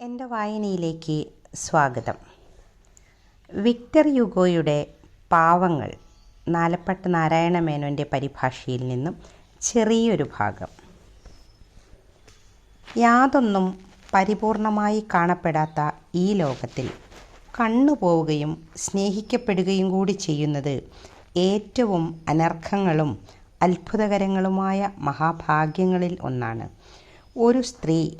എന്റെ വായനയിലേക്ക് സ്വാഗതം. വിക്ടർ യുഗോയുടെ പാവങ്ങൾ നാലപ്പട്ട് നാരായണ മേനോന്റെ പരിഭാഷയിൽ നിന്നും ചെറിയൊരു ഭാഗം. യാതൊന്നും പരിപൂർണമായി കാണപ്പെടാത്ത ഈ ലോകത്തിൽ കണ്ണുപോവുകയും സ്നേഹിക്കപ്പെടുകയും കൂടി ചെയ്യുന്നത് ഏറ്റവും അനർഘങ്ങളും അത്ഭുതകരങ്ങളുമായ മഹാഭാഗ്യങ്ങളിൽ ഒന്നാണ്. ഒരു സ്ത്രീ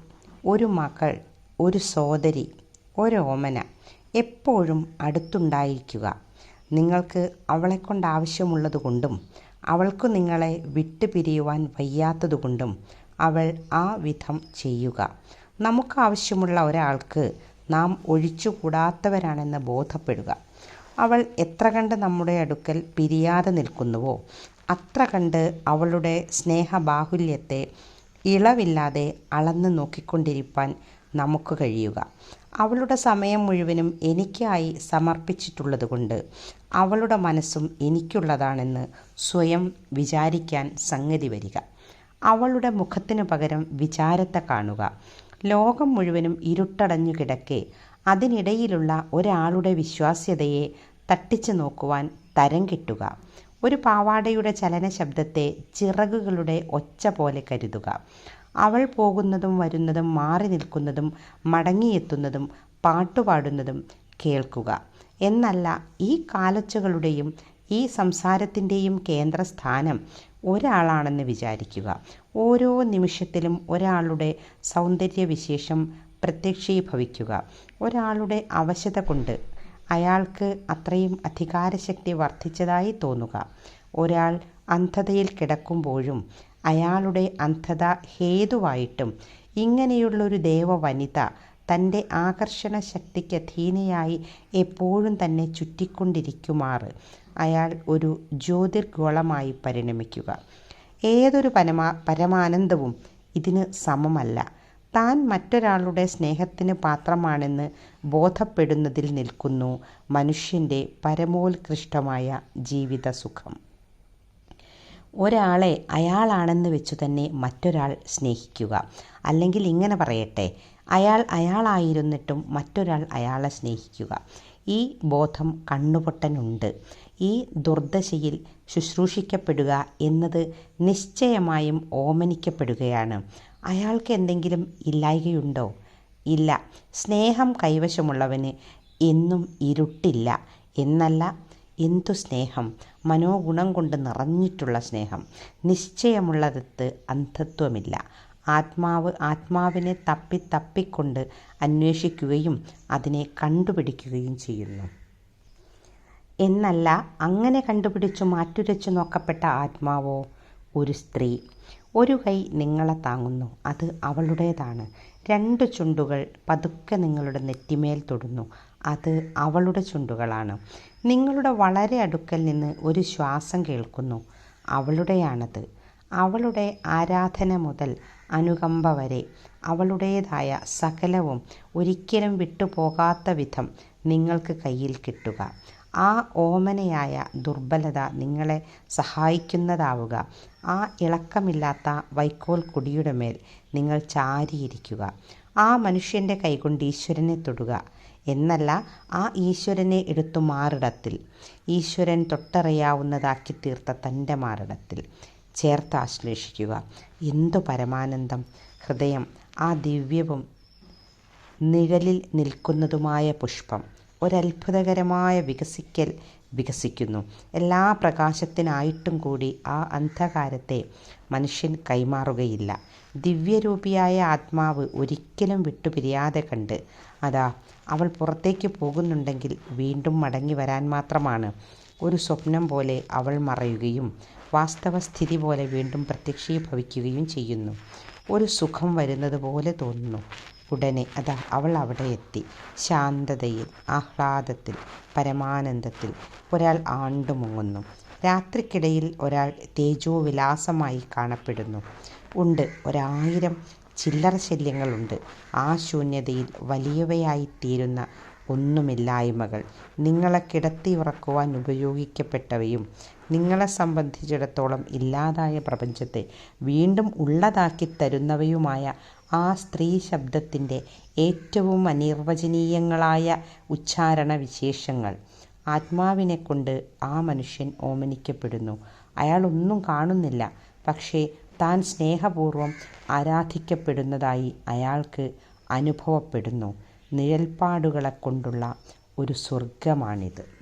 ഒരു മകൾ ഒരു സോദരി ഒരോമന എപ്പോഴും അടുത്തുണ്ടായിരിക്കുക. നിങ്ങൾക്ക് അവളെക്കൊണ്ട് ആവശ്യമുള്ളതുകൊണ്ടും അവൾക്ക് നിങ്ങളെ വിട്ടുപിരിയുവാൻ വയ്യാത്തതുകൊണ്ടും അവൾ ആ വിധം ചെയ്യുക. നമുക്ക് ആവശ്യമുള്ള ഒരാൾക്ക് നാം ഒഴിച്ചുകൂടാത്തവരാണെന്ന് ബോധപ്പെടുക. അവൾ എത്ര കണ്ട് നമ്മുടെ അടുക്കൽ പിരിയാതെ നിൽക്കുന്നുവോ അത്ര കണ്ട് അവളുടെ സ്നേഹബാഹുല്യത്തെ ഇളവില്ലാതെ അളന്ന് നോക്കിക്കൊണ്ടിരിപ്പാൻ നമുക്ക് കഴിയുക. അവളുടെ സമയം മുഴുവനും എനിക്കായി സമർപ്പിച്ചിട്ടുള്ളതുകൊണ്ട് അവളുടെ മനസ്സും എനിക്കുള്ളതാണെന്ന് സ്വയം വിചാരിക്കാൻ സംഗതി വരിക. അവളുടെ മുഖത്തിന് പകരം വിചാരത്തെ കാണുക. ലോകം മുഴുവനും ഇരുട്ടടഞ്ഞു കിടക്കെ അതിനിടയിലുള്ള ഒരാളുടെ വിശ്വാസ്യതയെ തട്ടിച്ചു നോക്കുവാൻ തരം കിട്ടുക. ഒരു പാവാടയുടെ ചലന ശബ്ദത്തെ ചിറകുകളുടെ ഒച്ച പോലെ കരുതുക. അവൾ പോകുന്നതും വരുന്നതും മാറി നിൽക്കുന്നതും മടങ്ങിയെത്തുന്നതും പാട്ടുപാടുന്നതും കേൾക്കുക. എന്നല്ല ഈ കാലച്ചുകളുടെയും ഈ സംസാരത്തിന്റെയും കേന്ദ്രസ്ഥാനം ഒരാളാണെന്ന് വിചാരിക്കുക. ഓരോ നിമിഷത്തിലും ഒരാളുടെ സൗന്ദര്യവിശേഷം പ്രത്യക്ഷീഭവിക്കുക. ഒരാളുടെ അവശത കൊണ്ട് അയാൾക്ക് അത്രയും അധികാരശക്തി വർദ്ധിച്ചതായി തോന്നുക. ഒരാൾ അന്ധതയിൽ കിടക്കുമ്പോഴും അയാളുടെ അന്ധത ഹേതുവായിട്ടും ഇങ്ങനെയുള്ളൊരു ദേവവനിത തന്റെ ആകർഷണ ശക്തിക്ക് അധീനയായി എപ്പോഴും തന്നെ ചുറ്റിക്കൊണ്ടിരിക്കുമാറ് അയാൾ ഒരു ജ്യോതിർഗോളമായി പരിണമിക്കുക. ഏതൊരു പരമാ പരമാനന്ദവും ഇതിന് സമമല്ല. താൻ മറ്റൊരാളുടെ സ്നേഹത്തിന് പാത്രമാണെന്ന് ബോധപ്പെടുന്നതിൽ നിൽക്കുന്നു മനുഷ്യന്റെ പരമോത്കൃഷ്ടമായ ജീവിത സുഖം ഒരാളെ അയാളാണെന്ന് വെച്ചു തന്നെ മറ്റൊരാൾ സ്നേഹിക്കുക. അല്ലെങ്കിൽ ഇങ്ങനെ പറയട്ടെ അയാൾ അയാളായിരുന്നിട്ടും മറ്റൊരാൾ അയാളെ സ്നേഹിക്കുക. ഈ ബോധം കണ്ണുപൊട്ടനുണ്ട്. ഈ ദുർദശയിൽ ശുശ്രൂഷിക്കപ്പെടുക എന്നത് നിശ്ചയമായും ഓമനിക്കപ്പെടുകയാണ്. അയാൾക്ക് എന്തെങ്കിലും ഇല്ലായ്കയുണ്ടോ? ഇല്ല. സ്നേഹം കൈവശമുള്ളവന് എന്നും ഇരുട്ടില്ല. എന്നല്ല എന്തു സ്നേഹം? മനോഗുണം കൊണ്ട് നിറഞ്ഞിട്ടുള്ള സ്നേഹം. നിശ്ചയമുള്ളടത്ത് അന്ധത്വമില്ല. ആത്മാവ് ആത്മാവിനെ തപ്പി തപ്പിക്കൊണ്ട് അന്വേഷിക്കുകയും അതിനെ കണ്ടുപിടിക്കുകയും ചെയ്യുന്നു. എന്നല്ല അങ്ങനെ കണ്ടുപിടിച്ചു മാറ്റുരച്ചു നോക്കപ്പെട്ട ആത്മാവോ? ഒരു സ്ത്രീ. ഒരു കൈ നിങ്ങളെ താങ്ങുന്നു. അത് അവളുടേതാണ്. രണ്ട് ചുണ്ടുകൾ പതുക്കെ നിങ്ങളുടെ നെറ്റിമേൽ തൊടുന്നു. അത് അവളുടെ ചുണ്ടുകളാണ്. നിങ്ങളുടെ വളരെ അടുക്കൽ നിന്ന് ഒരു ശ്വാസം കേൾക്കുന്നു. അവളുടെയാണത്. അവളുടെ ആരാധന മുതൽ അനുകമ്പ വരെ. അവളുടേതായ സകലവും ഒരിക്കലും വിട്ടുപോകാത്ത വിധം നിങ്ങൾക്ക് കയ്യിൽ കിട്ടുക. ആ ഓമനയായ ദുർബലത നിങ്ങളെ സഹായിക്കുന്നതാവുക. ആ ഇളക്കമില്ലാത്ത വൈക്കോൽ കുടിയുടെ മേൽ നിങ്ങൾ ചാരിയിരിക്കുക. ആ മനുഷ്യന്റെ കൈകൊണ്ട് ഈശ്വരനെ തൊടുക. എന്നല്ല ആ ഈശ്വരനെ എടുത്തു മാറിടത്തിൽ. ഈശ്വരൻ തൊട്ടറിയാവുന്നതാക്കി തീർത്ത തന്റെ മാറിടത്തിൽ. ചേർത്ത് ആശ്ലേഷിക്കുക. എന്തു പരമാനന്ദം. ഹൃദയം ആ ദിവ്യവും നിഴലിൽ നിൽക്കുന്നതുമായ പുഷ്പം. ഒരത്ഭുതകരമായ വികസിക്കൽ വികസിക്കുന്നു. എല്ലാ പ്രകാശത്തിനായിട്ടും കൂടി ആ അന്ധകാരത്തെ മനുഷ്യൻ കൈമാറുകയില്ല. ദിവ്യരൂപിയായ ആത്മാവ് ഒരിക്കലും വിട്ടുപിരിയാതെ കണ്ട് അതാ അവൾ പുറത്തേക്ക് പോകുന്നുണ്ടെങ്കിൽ വീണ്ടും മടങ്ങി വരാൻ മാത്രമാണ്. ഒരു സ്വപ്നം പോലെ അവൾ മറയുകയും വാസ്തവസ്ഥിതി പോലെ വീണ്ടും പ്രത്യക്ഷീഭവിക്കുകയും ചെയ്യുന്നു. ഒരു സുഖം വരുന്നത് പോലെ തോന്നുന്നു. ഉടനെ അതാ അവൾ അവിടെ എത്തി. ശാന്തതയിൽ ആഹ്ലാദത്തിൽ പരമാനന്ദത്തിൽ ഒരാൾ ആണ്ടുമുങ്ങുന്നു. രാത്രിക്കിടയിൽ ഒരാൾ തേജോവിലാസമായി കാണപ്പെടുന്നു. ഉണ്ട് ഒരായിരം ചില്ലറ ശല്യങ്ങളുണ്ട്. ആ ശൂന്യതയിൽ വലിയവയായിത്തീരുന്ന ഒന്നുമില്ലായ്മകൾ. നിങ്ങളെ കിടത്തി ഉറക്കുവാൻ ഉപയോഗിക്കപ്പെട്ടവയും നിങ്ങളെ സംബന്ധിച്ചിടത്തോളം ഇല്ലാതായ പ്രപഞ്ചത്തെ വീണ്ടും ഉള്ളതാക്കി തരുന്നവയുമായ ആ സ്ത്രീ ശബ്ദത്തിന്റെ ഏറ്റവും അനിർവചനീയങ്ങളായ ഉച്ചാരണ വിശേഷങ്ങൾ. ആത്മാവിനെ കൊണ്ട് ആ മനുഷ്യൻ ഓമനിക്കപ്പെടുന്നു. അയാൾ ഒന്നും കാണുന്നില്ല പക്ഷേ താൻ സ്നേഹപൂർവം ആരാധിക്കപ്പെടുന്നതായി അയാൾക്ക് അനുഭവപ്പെടുന്നു. നിഴൽപ്പാടുകളെ കൊണ്ടുള്ള ഒരു സ്വർഗമാണിത്